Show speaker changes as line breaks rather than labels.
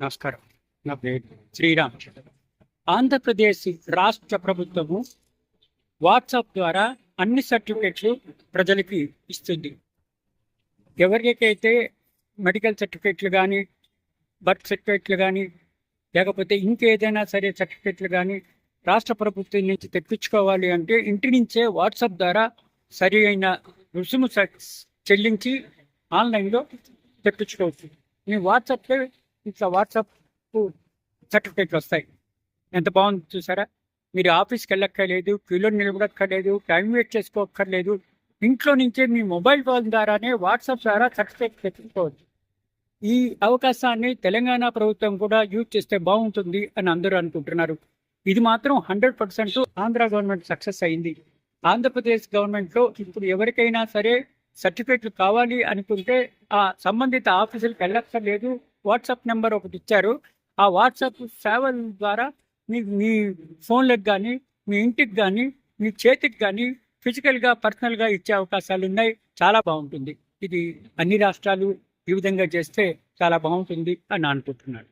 నమస్కారం. నా పేరు శ్రీరామ్. ఆంధ్రప్రదేశ్ రాష్ట్ర ప్రభుత్వము వాట్సాప్ ద్వారా అన్ని సర్టిఫికెట్లు ప్రజలకి ఇస్తుంది. ఎవరికైతే మెడికల్ సర్టిఫికెట్లు కానీ బర్త్ సర్టిఫికెట్లు కానీ లేకపోతే ఇంకేదైనా సరే సర్టిఫికెట్లు కానీ రాష్ట్ర ప్రభుత్వం నుంచి తెప్పించుకోవాలి అంటే ఇంటి నుంచే వాట్సాప్ ద్వారా సరి అయిన రుసుము చెల్లించి ఆన్లైన్లో తెప్పించుకోవచ్చు. మీ వాట్సాప్లో ఇట్లా వాట్సాప్ సర్టిఫికేట్లు వస్తాయి. ఎంత బాగుంది చూసారా? మీరు ఆఫీస్కి వెళ్ళక్కర్లేదు క్యూలో నిలబడక్కర్లేదు టైం వేస్ట్ చేసుకోక్కర్లేదు ఇంట్లో నుంచే మీ మొబైల్ ఫోన్ ద్వారానే వాట్సాప్ ద్వారా సర్టిఫికేట్ తెచ్చుకోవచ్చు. ఈ అవకాశాన్ని తెలంగాణ ప్రభుత్వం కూడా యూజ్ చేస్తే బాగుంటుంది అని అందరూ అనుకుంటున్నారు. ఇది మాత్రం hundred percent Andhra government success అయింది. ఆంధ్రప్రదేశ్ గవర్నమెంట్లో ఇప్పుడు ఎవరికైనా సరే సర్టిఫికేట్లు కావాలి అనుకుంటే ఆ సంబంధిత ఆఫీసులకు వెళ్ళక్కర్లేదు వాట్సాప్ నెంబర్ ఒకటి ఇచ్చారు. ఆ వాట్సాప్ సేవల ద్వారా మీ మీ ఫోన్లకు కానీ మీ ఇంటికి కానీ మీ చేతికి కానీ ఫిజికల్గా పర్సనల్గా ఇచ్చే అవకాశాలు ఉన్నాయి. చాలా బాగుంటుంది. ఇది అన్ని రాష్ట్రాలు ఈ విధంగా చేస్తే చాలా బాగుంటుంది అని అనుకుంటున్నాను.